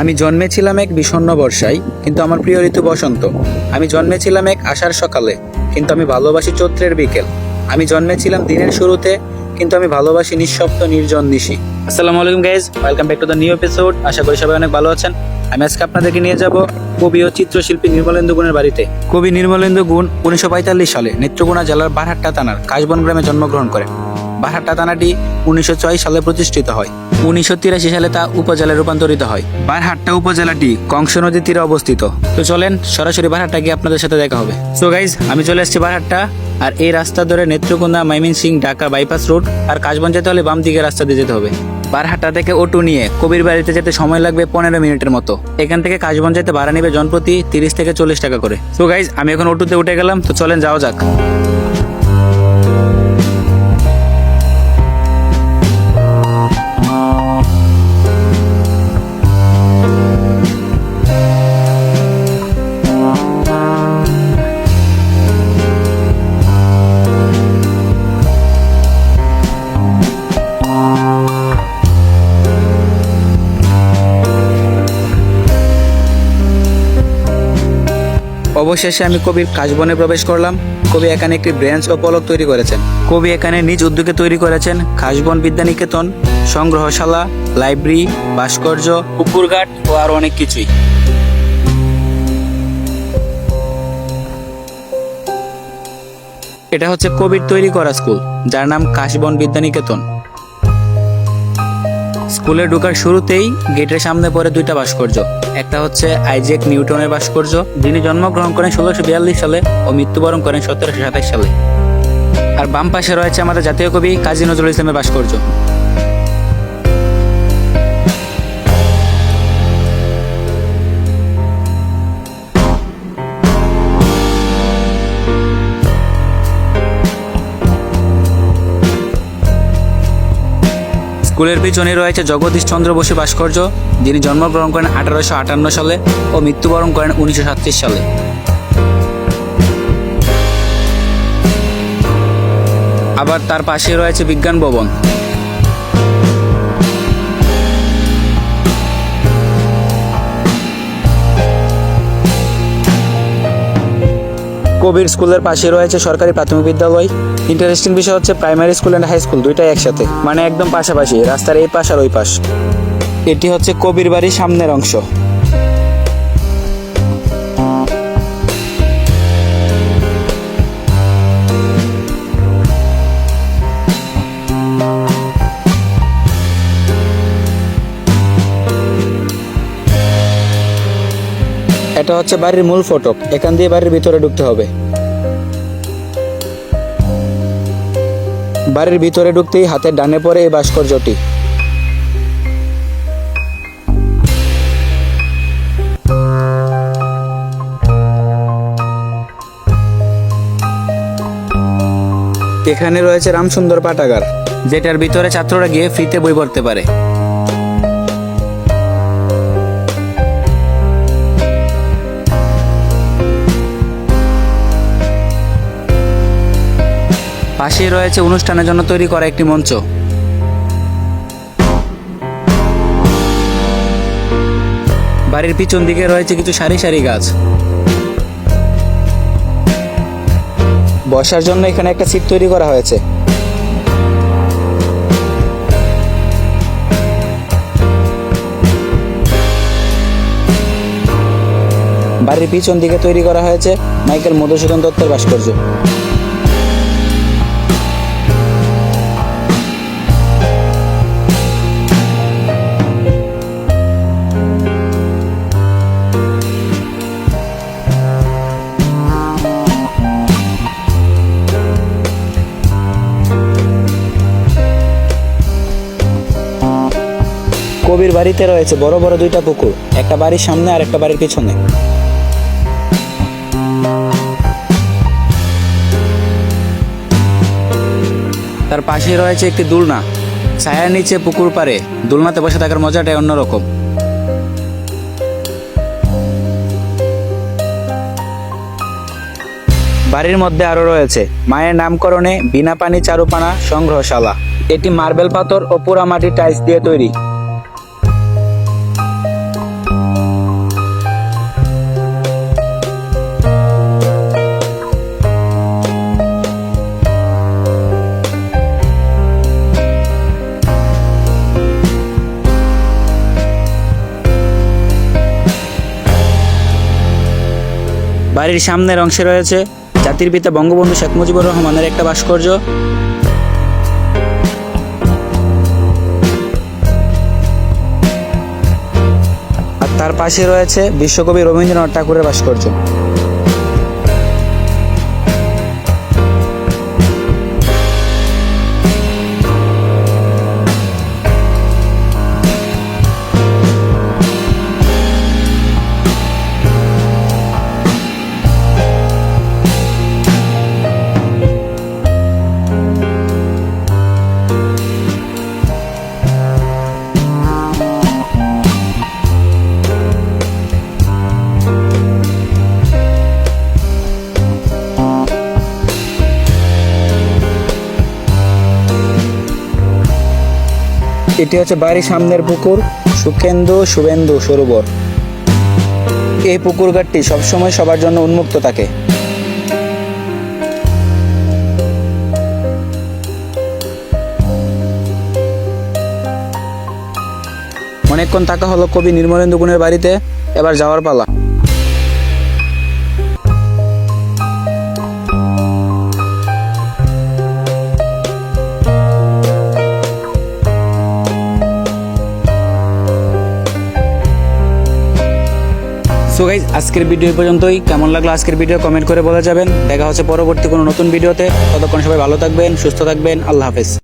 আমি জন্মেছিলাম এক বিষণ্ণ বর্ষায়, কিন্তু আমার প্রিয় ঋতু বসন্ত। আমি জন্মেছিলাম এক আষাঢ় সকালে, কিন্তু আমি ভালোবাসি চৈত্রের বিকেল। আমি জন্মেছিলাম দিনের শুরুতে, কিন্তু আমি ভালোবাসি নিঃশব্দ নির্জন নিশি আসসালামু আলাইকুম guys welcome back to the new episode আশা করি সবাই অনেক ভালো আছেন। আমি আজকে আপনাদেরকে নিয়ে যাব কবি ও চিত্রশিল্পী নির্মলেন্দু গুণের বাড়িতে। কবি নির্মলেন্দু গুণ উনিশশো পঁয়তাল্লিশ সালে নেত্রকোনা জেলার বারহাট্টা থানার কাশবন গ্রামে জন্মগ্রহণ করেন। বারহাট্টা থানাটি উনিশশো ছয় সালে প্রতিষ্ঠিত হয়। উনিশশো তিরাশি সালে তা উপজেলায় রূপান্তরিত হয়। বারহাট্টা উপজেলাটি কংস নদীর তীরে অবস্থিত। তো চলেন সরাসরি বারহাট্টা গিয়ে আপনাদের সাথে দেখা হবে। সো গাইজ আমি চলে এসেছি বারহাট্টা আর এই রাস্তা ধরে নেত্রকোনা মাইমিনসিং ঢাকা বাইপাস রোড আর কাশবন যেতে হলে বাম দিকে রাস্তা দিয়ে যেতে হবে। বারহাট্টা থেকে অটো নিয়ে কবির বাড়িতে যেতে সময় লাগবে পনেরো মিনিটের মতো। এখান থেকে কাশবন যেতে ভাড়া নেবে জনপ্রতি তিরিশ থেকে চল্লিশ টাকা করে। সো গাইজ আমি এখন অটোতে উঠে গেলাম তো চলেন যাওয়া যাক। অবশেষে আমি কবির কাশবনে প্রবেশ করলাম। কবি এখানে একটি ব্রেঞ্চ ও পলক তৈরি করেছেন। কবি এখানে নিজ উদ্যোগে তৈরি করেছেন কাশবন বিদ্যানিকেতন, সংগ্রহশালা, লাইব্রেরি, ভাস্কর্য পুকুরঘাট ও আরও অনেক কিছুই। এটা হচ্ছে কবির তৈরি করা স্কুল, যার নাম কাশবন বিদ্যানিকেতন। স্কুলে ঢোকার শুরুতেই গেটের সামনে পড়ে দুইটা ভাস্কর্য। একটা হচ্ছে আইজেক নিউটনের ভাস্কর্য, যিনি জন্মগ্রহণ করেন ষোলোশো বিয়াল্লিশ সালে ও মৃত্যুবরণ করেন সতেরোশো সাতাশ সালে। আর বাম পাশে রয়েছে আমাদের জাতীয় কবি কাজী নজরুল ইসলামের ভাস্কর্য। স্কুলের পিছনে রয়েছে জগদীশ চন্দ্র বসু ভাস্কর্য, যিনি জন্মগ্রহণ করেন আঠারোশো আটান্ন সালে ও মৃত্যুবরণ করেন উনিশশো সালে। আবার তার পাশে রয়েছে বিজ্ঞান ভবন। কবির স্কুলের পাশে রয়েছে সরকারি প্রাথমিক বিদ্যালয়। ইন্টারেস্টিং বিষয় হচ্ছে primary school and high school দুইটাই একসাথে মানে একদম পাশাপাশি, রাস্তার এই পাশ আর ওই পাশ। এটি হচ্ছে কবির বাড়ির সামনের অংশ। এটা হচ্ছে বাড়ির মূল ফটক এখান দিয়ে বাড়ির ভিতরে ঢুকতে হবে। বাড়ির ভিতরে ঢুকতেই হাতের ডানে পড়ে এই ভাস্কর্যটি। এখানে রয়েছে রামসুন্দর পাঠাগার, যেটার ভিতরে ছাত্ররা গিয়ে ফ্রিতে বই পড়তে পারে। পাশেই রয়েছে অনুষ্ঠানের জন্য তৈরি করা একটি মঞ্চ। বাড়ির পিছন দিকে রয়েছে কিছু সারি সারি গাছ। বসার জন্য এখানে একটা সিট তৈরি করা হয়েছে। বাড়ির পিছন দিকে তৈরি করা হয়েছে মাইকেল মধুসূদন দত্তের ভাস্কর্য। কবির বাড়িতে রয়েছে বড় বড় দুইটা পুকুর, একটা বাড়ির সামনে আর একটা বাড়ির পিছনে। তার পাশে রয়েছে একটি দুলনা। ছায়ার নিচে পুকুর পাড়ে দুলনাতে বসে থাকার মজাটাই অন্যরকম। বাড়ির মধ্যে আরও রয়েছে মায়ের নামকরণে বিনা পানি চারুপানা সংগ্রহশালা। এটি মার্বেল পাথর ও পোড়ামাটির টাইলস দিয়ে তৈরি। বাড়ির সামনের অংশে রয়েছে জাতির পিতা বঙ্গবন্ধু শেখ মুজিবুর রহমানের একটা ভাস্কর্য। আর তার পাশে রয়েছে বিশ্বকবি রবীন্দ্রনাথ ঠাকুরের ভাস্কর্য। এটি হচ্ছে বাড়ির সামনের পুকুর। সুখেন্দু, শুভেন্দু, সরোবর। এই পুকুর ঘাটটি সবসময় সবার জন্য উন্মুক্ত থাকে। অনেকক্ষণ থাকা হলো কবি নির্মলেন্দু গুণের বাড়িতে, এবার যাওয়ার পালা। সো গাইজ আজকের ভিডিও পর্যন্তই। কেমন লাগল আজকের ভিডিও কমেন্ট করে বলে যাবেন। দেখা হচ্ছে পরবর্তী কোনো নতুন ভিডিওতে ততক্ষণ সবাই ভালো থাকবেন, সুস্থ থাকবেন। আল্লাহ হাফেজ।